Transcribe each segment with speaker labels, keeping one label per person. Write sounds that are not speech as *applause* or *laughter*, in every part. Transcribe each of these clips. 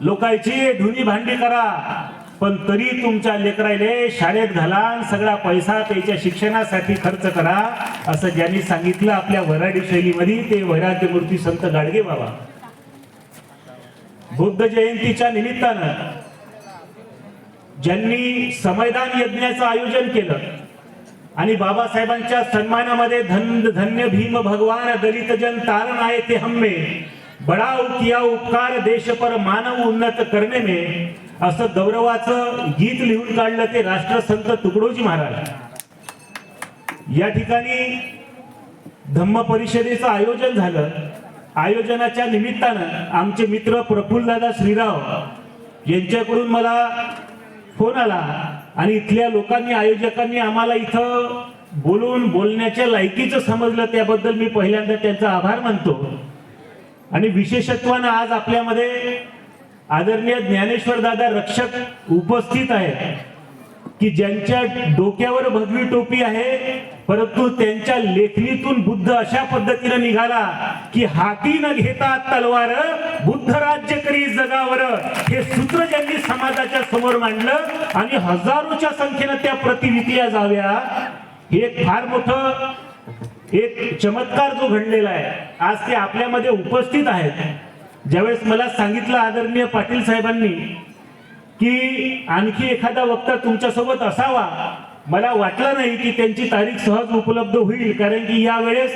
Speaker 1: लोकांची धुनी भांडी करा. पण तरी तुमच्या लेकराले शाळेत घाला सगळा पैसा त्याच्या शिक्षणासाठी खर्च करा. असं ज्यांनी सांगितलं आपल्या वराडी शैलीमध्ये ते वैराग्य मूर्ती संत गाडगे बाबा. बुद्ध जयंतीच्या निमित्तानं ज्यांनी समयदान यज्ञाचं आयोजन केलं आणि बाबासाहेबांच्या सन्मानामध्ये धन धन्य भीम भगवान दलित जन तारण आहे ते हम्मे. बडाव किया उपकार देश पर मानव उन्नत करणे में असं गौरवाचं गीत लिहून काढलं ते राष्ट्रसंत तुकडोजी महाराज. या ठिकाणी धम्म परिषदेचं आयोजन झालं. आयोजनाच्या निमित्तानं आमचे मित्र प्रफुल्लदादा श्रीराव यांच्याकडून मला फोन आला आणि इथल्या लोकांनी आयोजकांनी आम्हाला इथं बोलून बोलण्याच्या लायकीचं समजलं. त्याबद्दल मी पहिल्यांदा त्यांचा आभार मानतो. आणि विशेषत्वानं आज आपल्यामध्ये आदरणीय ज्ञानेश्वर दादा रक्षक उपस्थित आहेत की ज्यांच्या डोक्यावर भगवी टोपी आहे परंतु त्यांच्या लेखणीतून बुद्ध अशा पद्धतीने निघाला की हाती न घेता तलवार बुद्ध राज्य करी जगावर हे सूत्र ज्यांनी समाजाच्या समोर मांडलं आणि हजारोच्या संख्येनं त्या प्रति जाव्या हे एक फार मोठं एक चमत्कार जो घडलेला आहे आज ते आपल्यामध्ये उपस्थित आहेत. ज्यावेळेस मला सांगितलं आदरणीय पाटील साहेबांनी की आणखी एखादा वक्ता तुमच्यासोबत असावा मला वाटलं नाही की त्यांची तारीख सहज उपलब्ध होईल कारण की यावेळेस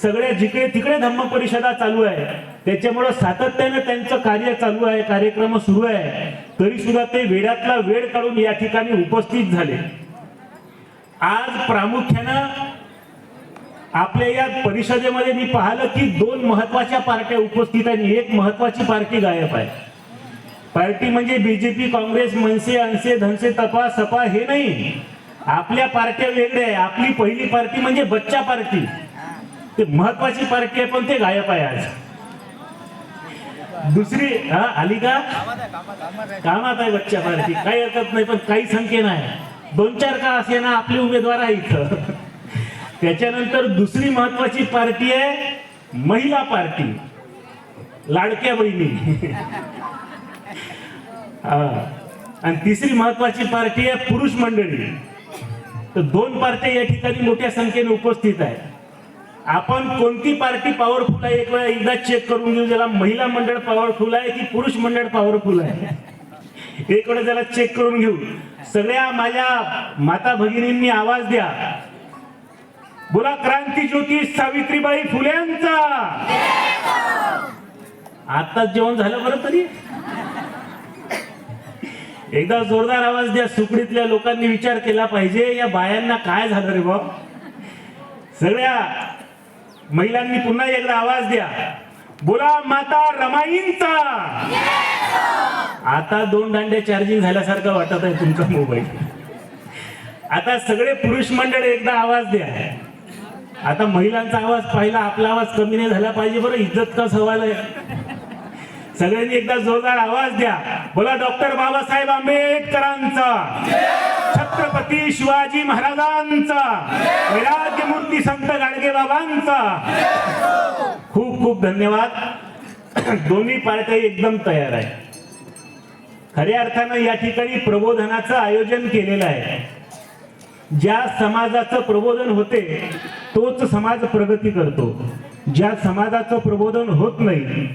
Speaker 1: सगळ्या जिकडे तिकडे धम्म परिषदा चालू आहे त्याच्यामुळं सातत्याने त्यांचं कार्य चालू आहे कार्यक्रम सुरू आहे. तरी सुद्धा ते वेळातला वेळ काढून या ठिकाणी उपस्थित झाले. आज प्रामुख्यानं आपल्या या परिषदेमध्ये मी पाहिलं की दोन महत्त्वाच्या पार्ट्या उपस्थित आहेत आणि एक महत्वाची पार्टी गायब आहे. पार्टी म्हणजे बीजेपी काँग्रेस मनसे अनसे धनसे तपा सपा हे नाही. आपल्या पार्ट्या वेगळ्या आहे. आपली पहिली पार्टी म्हणजे बच्चा पार्टी. ते महत्वाची पार्टी आहे पण ते गायब आहे आज. दुसरी हा आली का? कामात आहे बच्चा पार्टी. काही हरकत नाही पण काही संख्येनं आहे. दोन चार का असे ना आपले उमेदवार आहे इथं. त्याच्यानंतर दुसरी महत्वाची पार्टी आहे महिला पार्टी. लाडक्या बहिणी. हा. आणि तिसरी महत्वाची पार्टी आहे पुरुष मंडळी. तर दोन पार्ट्या या ठिकाणी मोठ्या संख्येने उपस्थित आहे आपण कोणती पार्टी पॉवरफुल आहे? एक वेळा एकदा चेक करून घेऊ ज्याला महिला मंडळ पॉवरफुल आहे की पुरुष मंडळ पॉवरफुल आहे. एक वेळा त्याला चेक करून घेऊ. सगळ्या माझ्या माता भगिनींनी आवाज द्या. बोला क्रांती ज्योती सावित्रीबाई फुल्यांचा आता जेवण झालं बरं तरी. एकदा जोरदार आवाज द्या सुकडीतल्या लोकांनी विचार केला पाहिजे या बायांना काय झालं रे बाब सगळ्या महिलांनी पुन्हा एकदा आवाज द्या. बोला माता रमाईंचा. आता दोन दांडे चार्जिंग झाल्यासारखं वाटत आहे तुमचा मोबाईल आता सगळे पुरुष मंडळ एकदा आवाज द्या. आता महिलांचा आवाज पाहिला आपला आवाज कमी नाही झाला पाहिजे बरं इज्जत का सवाल आहे? सगळ्यांनी एकदा जोरदार आवाज द्या. बोला डॉक्टर बाबासाहेब आंबेडकरांचा. छत्रपती शिवाजी महाराजांचा. वैराग्यमूर्ती संत गाडगे बाबांचा. खूप खूप धन्यवाद. *clears throat* दोन्ही पार्ट्या एकदम तयार आहे खऱ्या अर्थानं या ठिकाणी प्रबोधनाचं आयोजन केलेलं आहे. ज्या समाजाचं प्रबोधन होते तोच समाज प्रगती करतो. ज्या समाजाचं प्रबोधन होत नाही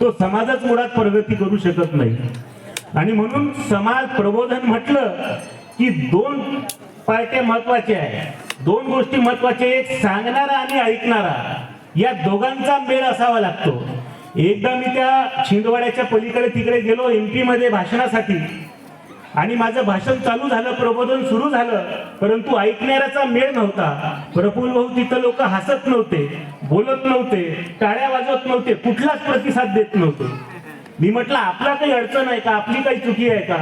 Speaker 1: तो समाजच मुळात प्रगती करू शकत नाही. आणि म्हणून समाज प्रबोधन म्हटलं की दोन पार्ट्या महत्त्वाच्या आहे दोन गोष्टी महत्त्वाच्या एक सांगणारा आणि ऐकणारा. या दोघांचा मेळ असावा लागतो. एकदा मी त्या छिंदवाड्याच्या पलीकडे तिकडे गेलो एममध्ये भाषणासाठी. आणि माझं भाषण चालू झालं प्रबोधन सुरू झालं परंतु ऐकणाऱ्याचा मेळ नव्हता. प्रफुल भाऊ तिथं लोक हसत नव्हते बोलत नव्हते टाळ्या वाजवत नव्हते कुठलाच प्रतिसाद देत नव्हते. मी म्हटलं आपला काही अडचण आहे का? आपली काही चुकी आहे का?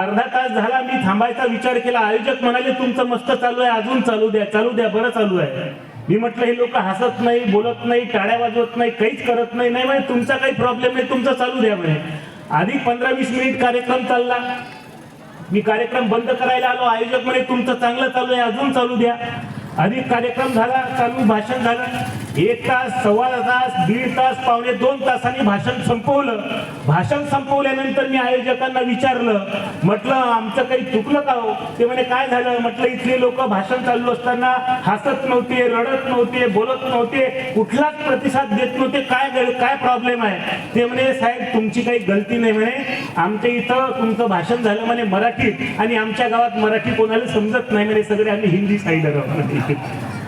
Speaker 1: अर्धा तास झाला मी थांबायचा विचार केला. आयोजक म्हणाले तुमचं मस्त चालू आहे अजून चालू द्या चालू द्या बरं चालू आहे. मी म्हटलं हे लोक हसत नाही बोलत नाही टाळ्या वाजवत नाही काहीच करत नाही नाही म्हणे तुमचा काही प्रॉब्लेम नाही तुमचं चालू द्या म्हणे. आधी पंधरा वीस मिनिट कार्यक्रम चालला. मी कार्यक्रम बंद करायला आलो. आयोजक म्हणे तुमचं चांगलं चालू आहे अजून चालू द्या. अधिक कार्यक्रम झाला चालू भाषण झालं. एक तास सव्वा तास दीड तास पावणे दोन तासांनी भाषण संपवलं. भाषण संपवल्यानंतर मी आयोजकांना विचारलं म्हटलं आमचं काही चुकलं का हो? ते म्हणे काय झालं? म्हटलं इथले लोक भाषण चालू असताना हसत नव्हते रडत नव्हते बोलत नव्हते कुठलाच प्रतिसाद देत नव्हते. काय काय प्रॉब्लेम आहे? ते म्हणे साहेब तुमची काही गलती नाही म्हणे. आमच्या इथं तुमचं भाषण झालं म्हणे मराठीत आणि आमच्या गावात मराठी कोणाला समजत नाही म्हणे. सगळे आम्ही हिंदी साईडला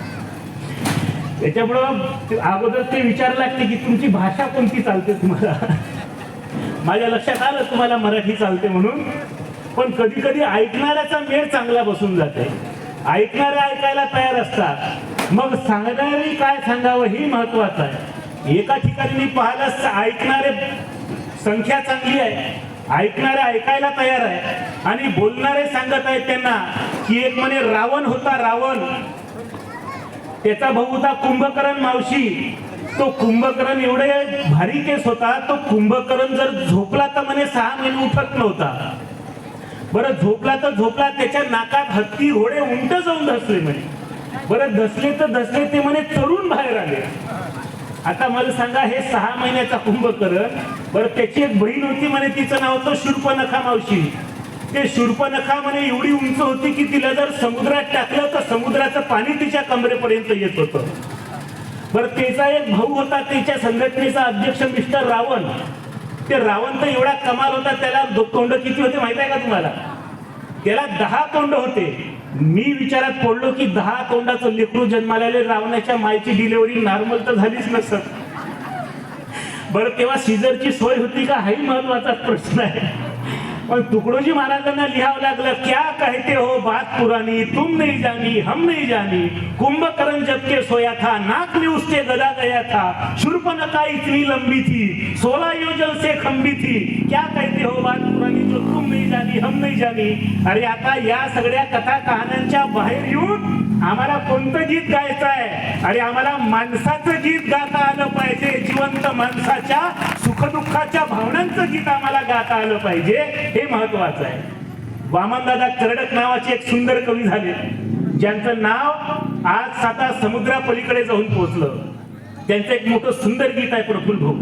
Speaker 1: त्याच्यामुळं ते अगोदर ते विचार लागते की तुमची भाषा कोणती चालते तुम्हाला? माझ्या लक्षात आलं तुम्हाला मराठी चालते म्हणून. पण कधी कधी ऐकणाऱ्याचा मेळ चांगला बसून जाते. ऐकणारे ऐकायला तयार असतात. मग सांगणारी काय सांगावं ही महत्वाचं आहे. एका ठिकाणी मी पाहिलं ऐकणारे संख्या चांगली आहे. ऐकणारे ऐकायला तयार आहे. आणि बोलणारे सांगत आहेत त्यांना की एक म्हणे रावण होता रावण. त्याचा भाऊ होता कुंभकर्ण मावशी. तो कुंभकर्ण एवढे भारी केस होता तो कुंभकर्ण जर झोपला तर म्हणे सहा महिने उठत नव्हता. बरं झोपला तर झोपला त्याच्या नाकात हत्ती घोडे उंट जाऊन धसले म्हणे. बरं धसले तर धसले ते म्हणे चरून बाहेर आले. आता मला सांगा हे सहा महिन्याचा कुंभकर्ण बरं त्याची एक बहीण होती म्हणे तिचं नाव होतं शूर्पनखा मावशी. ते शूर्पनखा म्हणे एवढी उंच होती की तिला जर समुद्रात टाकलं तर समुद्राचं पाणी तिच्या कमरेपर्यंत येत होतं. बरं त्याचा एक भाऊ होता त्याच्या संघटनेचा अध्यक्ष मिस्टर रावण. ते रावण तर एवढा कमाल होता त्याला दो- तोंड किती होते माहीत आहे का तुम्हाला? त्याला दहा तोंड होते. मी विचारात पडलो की दहा तोंडाचं लेकरू जन्माला रावणाच्या मायची डिलिव्हरी नॉर्मल तर झालीच नसत बरं तेव्हा सीझरची सोय होती का? हाही महत्त्वाचा प्रश्न आहे. पण तुकडोजी महाराजांना लिहावं लागलं क्या कहते हो बात पुरानी तुम नहीं जानी हम नहीं जानी. कुंभकर्ण जब के सोया था नाक में उसके गदा गया था. शूर्पणखा इतनी लंबी थी सोलह योजन से खंबी थी. क्या कहते हो बात पुरानी जो तुम नहीं जानी हम नहीं जानी. अरे आता या सगळ्या कथा कहाण्यांच्या बाहेर येऊन आम्हाला कोणतं गीत गायचं आहे? अरे आम्हाला माणसाचं गीत गाता आलं पाहिजे जिवंत माणसाच्या सुखदुःखाच्या भावनांचं गीत आम्हाला गाता आलं पाहिजे हे महत्वाचं आहे. वामनदादा करडक नावाचे एक सुंदर कवी झाले. ज्यांचं नाव आज साता समुद्रापलीकडे जाऊन पोहोचलं. त्यांचं एक मोठं सुंदर गीत आहे प्रफुल भाऊ.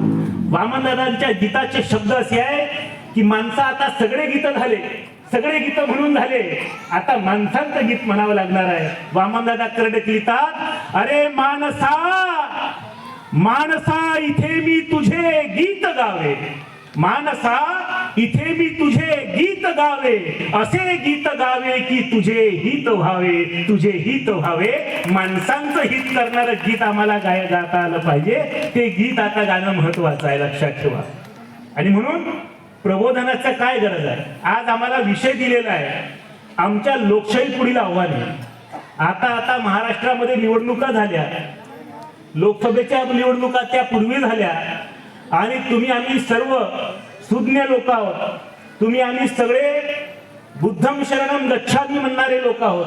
Speaker 1: वामनदादांच्या गीताचे शब्द असे आहे की माणसं आता सगळे गीत झाले. सगळे गीत म्हणून झाले. आता माणसांचं गीत म्हणावं लागणार आहे. वामनदादा कर्डक लिहितात अरे मानसा मानसा इथे मी तुझे गीत गावे. मानसा इथे मी तुझे गीत गावे. असे गीत गावे की तुझे हित व्हावे तुझे हित व्हावे. माणसांचं हित करणारं गीत आम्हाला गाय गाता आलं पाहिजे. ते गीत आता गाणं महत्वाचं आहे लक्षात ठेवा. आणि म्हणून प्रबोधनाचा काय गरज आहे? आज आम्हाला विषय दिलेला आहे. आमच्या लोकशाही पुढील आव्हाने. आता आता महाराष्ट्रामध्ये निवडणुका झाल्या. लोकसभेच्या निवडणुका त्या पूर्वी झाल्या. आणि तुम्ही आम्ही सर्व सुज्ञ लोक आहोत. तुम्ही आम्ही सगळे बुद्धम शरणम गच्छामी म्हणणारे लोक आहोत.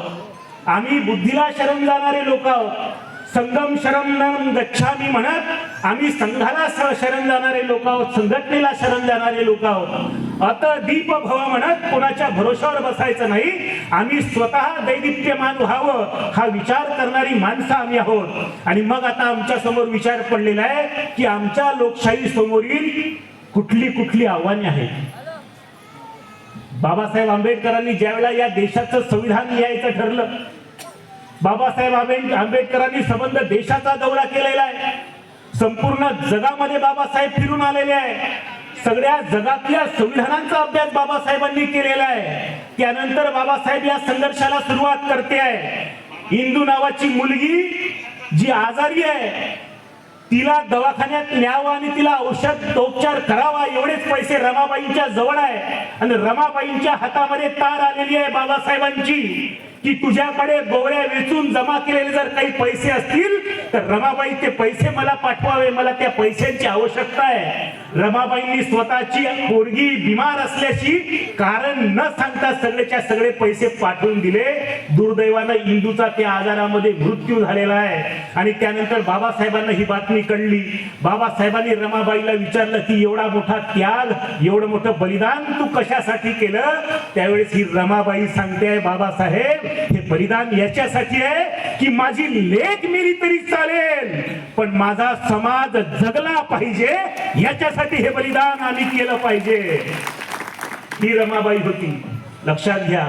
Speaker 1: आम्ही बुद्धीला शरण जाणारे लोक आहोत. संगम शरणम गच्छामी म्हणत आम्ही संघाला शरण जाणारे लोक आहोत संघटनेला शरण जाणारे लोक आहोत. अत दीप भव म्हणत कोणाच्या भरोशावर बसायचं नाही आम्ही स्वतः दैदिप्यमान व्हावं हा विचार करणारी माणसं आम्ही आहोत. आणि मग आता आमच्यासमोर विचार पडलेला आहे की आमच्या लोकशाही समोरील कुठली कुठली आव्हाने आहेत? बाबासाहेब आंबेडकरांनी ज्यावेळेला या देशाचं संविधान लिहायचं ठरलं बाबासाहेब आंबेड- आंबेडकरांनी संबंध देशाचा दौरा केलेला आहे. संपूर्ण जगामध्ये बाबासाहेब फिरून आलेले आहे. सगळ्या जगातल्या संविधानांचा अभ्यास बाबासाहेबांनी केलेला आहे. त्यानंतर बाबासाहेब या संघर्षाला सुरुवात करते आहे. इंदू नावाची मुलगी जी आजारी आहे तिला दवाखान्यात न्यावं आणि तिला औषध उपचार करावा एवढेच पैसे रमाबाईंच्या जवळ आहे. आणि रमाबाईंच्या हातामध्ये तार आलेली आहे बाबासाहेबांची की तुझ्याकडे गोवऱ्या वेचून जमा केलेले जर काही पैसे असतील तर रमाबाई ते पैसे मला पाठवावे मला त्या पैशांची आवश्यकता आहे. रमाबाईंनी स्वतःची पोरगी बिमार असल्याची कारण न सांगता सगळेच्या सगळे पैसे पाठवून दिले. दुर्दैवानं इंदूचा त्या आजारामध्ये मृत्यू झालेला आहे. आणि त्यानंतर बाबासाहेबांना ही बातमी कळली. बाबासाहेबांनी रमाबाईला विचारलं की एवढा मोठा त्याग एवढं मोठं बलिदान तू कशासाठी केलं? त्यावेळेस ही रमाबाई सांगते बाबासाहेब हे बलिदान याच्यासाठी आहे की माझी लेख मेली तरी चालेल पण माझा समाज जगला पाहिजे याच्यासाठी हे बलिदान आम्ही केलं पाहिजे. ही रमाबाई होती. लक्षात घ्या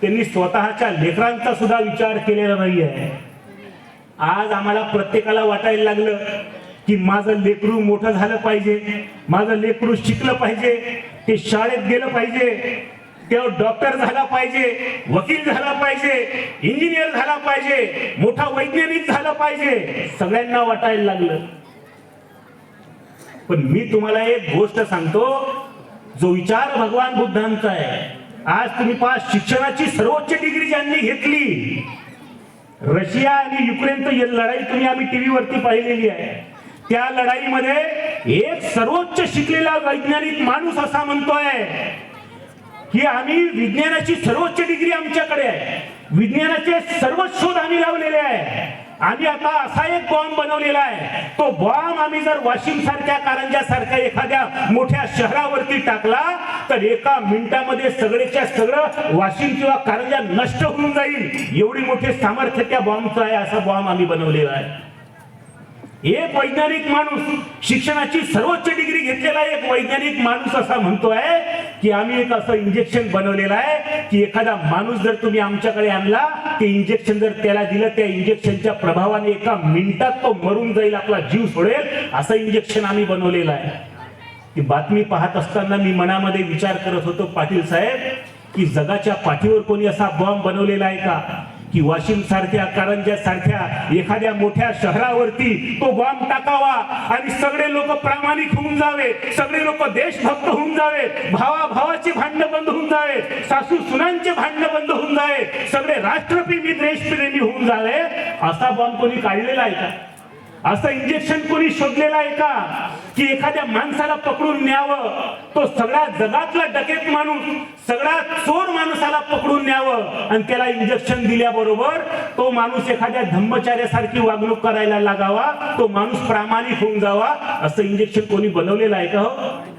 Speaker 1: त्यांनी स्वतःच्या लेकरांचा सुद्धा विचार केलेला नाही आहे आज आम्हाला प्रत्येकाला वाटायला लागलं की माझं लेकरू मोठं झालं पाहिजे माझं लेकरू शिकलं पाहिजे ते शाळेत गेलं पाहिजे तेव्हा डॉक्टर झाला पाहिजे वकील झाला पाहिजे इंजिनियर झाला पाहिजे मोठा वैज्ञानिक झाला पाहिजे सगळ्यांना वाटायला लागलं. पण मी तुम्हाला एक गोष्ट सांगतो जो विचार भगवान बुद्धांचा आहे. आज तुम्ही पाच शिक्षणाची सर्वोच्च डिग्री ज्यांनी घेतली रशिया आणि युक्रेनची लढाई तुम्ही आम्ही टीव्ही वरती पाहिलेली आहे. त्या लढाईमध्ये एक सर्वोच्च शिकलेला वैज्ञानिक माणूस असा म्हणतोय की आम्ही विज्ञानाची सर्वोच्च डिग्री आमच्याकडे आहे. विज्ञानाचे सर्व शोध आम्ही लावलेले आहे. आम्ही आता असा एक बॉम्ब बनवलेला आहे. तो बॉम्ब आम्ही जर वाशिम सारख्या कारंजा सारख्या एखाद्या मोठ्या शहरावरती टाकला तर एका मिनिटामध्ये सगळेच्या सगळं वाशिम किंवा कारंजा नष्ट होऊन जाईल. एवढी मोठे सामर्थ्य त्या बॉम्बचं आहे असा बॉम्ब आम्ही बनवलेला आहे. एक वैज्ञानिक माणूस शिक्षणाची सर्वोच्च डिग्री घेतलेला एक वैज्ञानिक माणूस असा म्हणतोय की आम्ही एक असं इंजेक्शन बनवलेलं आहे की एखादा माणूस जर तुम्ही आमच्याकडे आणला ते इंजेक्शन जर त्याला दिलं त्या इंजेक्शनच्या प्रभावाने एका मिनिटात तो मरून जाईल आपला जीव सोडेल असं इंजेक्शन आम्ही बनवलेलं आहे. ती बातमी पाहत असताना मी मनामध्ये विचार करत होतो पाटील साहेब की जगाच्या पाठीवर कोणी असा बॉम्ब बनवलेला आहे का? की वाशिम सारख्या कारंजा सारख्या एखाद्या मोठ्या शहरावरती तो बॉम्ब टाकावा आणि सगळे लोक प्रामाणिक होऊन जावे सगळे लोक देशभक्त होऊन जावे भावा भावाचे भांडण बंद होऊन जावे सासू सुनांचे भांडण बंद होऊन जावे सगळे राष्ट्रप्रेमी देशप्रेमी होऊन जावे असा बॉम्ब कोणी काढलेला आहे का? असं इंजेक्शन कोणी शोधलेलं आहे का? की एखाद्या माणसाला पकडून न्यावं. तो सगळ्या जगातला डकेत माणूस सगळा चोर माणसाला पकडून न्यावं आणि त्याला इंजेक्शन दिल्याबरोबर तो माणूस एखाद्या धम्मचार्यासारखी वागणूक करायला लागावा. तो माणूस प्रामाणिक होऊन जावा. असं इंजेक्शन कोणी बनवलेलं आहे का हो?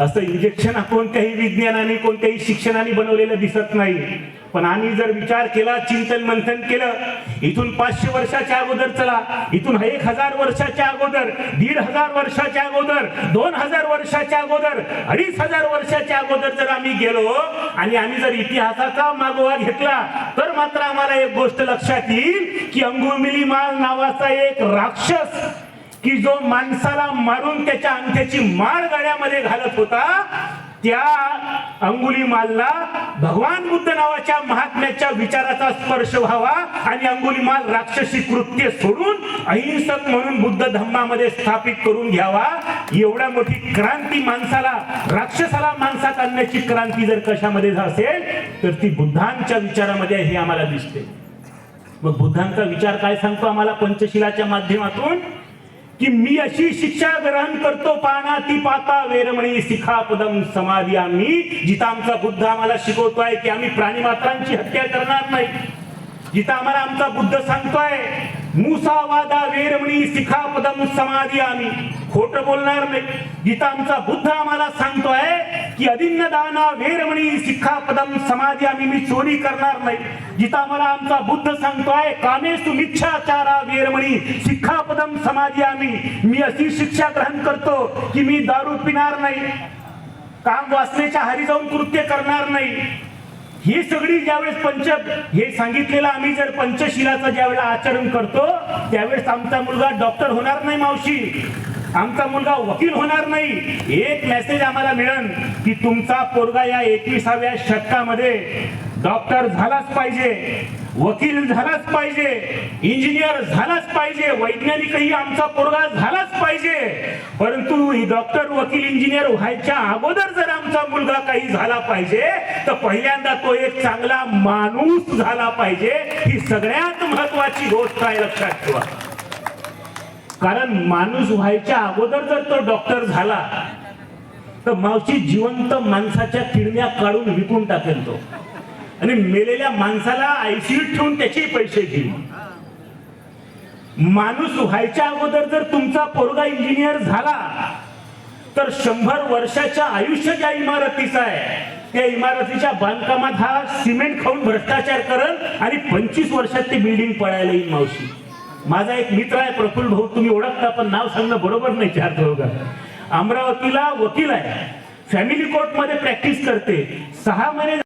Speaker 1: असं इंजेक्शन कोणत्याही विज्ञानाने कोणत्याही शिक्षणाने बनवलेलं दिसत नाही. पण आम्ही जर विचार केला चिंतन मंथन केलं इथून पाचशे वर्षाच्या अगोदर चला इथून एक हजार वर्षाच्या अगोदर दीड हजार वर्षाच्या अगोदर दोन हजार वर्षाच्या अगोदर अडीच हजार वर्षाच्या अगोदर जर आम्ही गेलो आणि आम्ही जर इतिहासाचा मागोवा घेतला तर मात्र आम्हाला एक गोष्ट लक्षात येईल की अंगुमिली माल नावाचा एक राक्षस की जो माणसाला मारून त्याच्या अंगठ्याची माळ गळ्यामध्ये घालत होता त्या अंगुली मालला भगवान बुद्ध नावाच्या महात्म्याच्या विचाराचा स्पर्श व्हावा आणि अंगुली माल राक्षसी कृत्य सोडून अहिंसक म्हणून बुद्ध धम्मामध्ये स्थापित करून घ्यावा. एवढ्या मोठी क्रांती माणसाला राक्षसाला माणसात आणण्याची क्रांती जर कशामध्ये असेल तर ती बुद्धांच्या विचारामध्ये हे आम्हाला दिसते. मग बुद्धांचा विचार काय सांगतो आम्हाला पंचशिलाच्या माध्यमातून? की मी अशी शिक्षा ग्रहण करतो पाना ती पाता वेरमणी शिखा पदम समाधी आम्ही. जिथं आमचा बुद्ध आम्हाला शिकवतोय की आम्ही प्राणी मात्रांची हत्या करणार नाही. जिथं आम्हाला आमचा बुद्ध सांगतोय मुसावादा वेरमणी सिखापदम समाधी आम्ही खोट बोलणार नाही. गीता आमचा बुद्ध आम्हाला सांगतोय की अदिन्न दाना वेरमणी शिखापदम समाधी आम्ही मी चोरी करणार नाही. गीता मला आमचा बुद्ध सांगतोय कामेसु मिच्छाचारा वेरमणी शिखापदम समाधी आम्ही मी अशी शिक्षा ग्रहण करतो की मी दारू पिणार नाही. काम वाचण्याच्या हरी जाऊन कृत्य करणार नाही. ही सगळी ज्यावेळेस पंच हे सांगितलेलं आम्ही जर पंचशिलाचं ज्यावेळेला आचरण करतो त्यावेळेस आमचा मुलगा डॉक्टर होणार नाही मावशी. आमचा मुलगा वकील होणार नाही. एक मेसेज आम्हाला मिळन की तुमचा पोरगा या एकविसाव्या शतकामध्ये डॉक्टर झालाच पाहिजे. वकील झालाच पाहिजे इंजिनियर झालाच पाहिजे वैज्ञानिकही आमचा पोरगा झालाच पाहिजे. परंतु ही डॉक्टर वकील इंजिनियर व्हायच्या अगोदर जर आमचा मुलगा काही झाला पाहिजे तर पहिल्यांदा तो एक चांगला माणूस झाला पाहिजे. ही सगळ्यात महत्वाची गोष्ट आहे लक्षात ठेवा. कारण माणूस व्हायच्या अगोदर जर तो डॉक्टर झाला तर मावशी जिवंत माणसाच्या किडण्या काढून विकून टाकेल तो. आणि मेलेल्या माणसाला आयसीयूत ठेवून त्याचे पैसे घेईल. माणूस व्हायच्या अगोदर जर तुमचा पोरगा इंजिनियर झाला तर शंभर वर्षाच्या आयुष्य ज्या इमारतीचा आहे त्या इमारतीच्या बांधकामात हा सिमेंट खाऊन भ्रष्टाचार करत आणि पंचवीस वर्षात ती बिल्डिंग पडायला येईल मावशी. माझा एक मित्र आहे प्रफुल्ल भाऊ तुम्ही ओळखता पण नाव सांगणं बरोबर नाही चार दोघं. अमरावतीला वकील आहे. फॅमिली कोर्टमध्ये प्रॅक्टिस करते. सहा महिने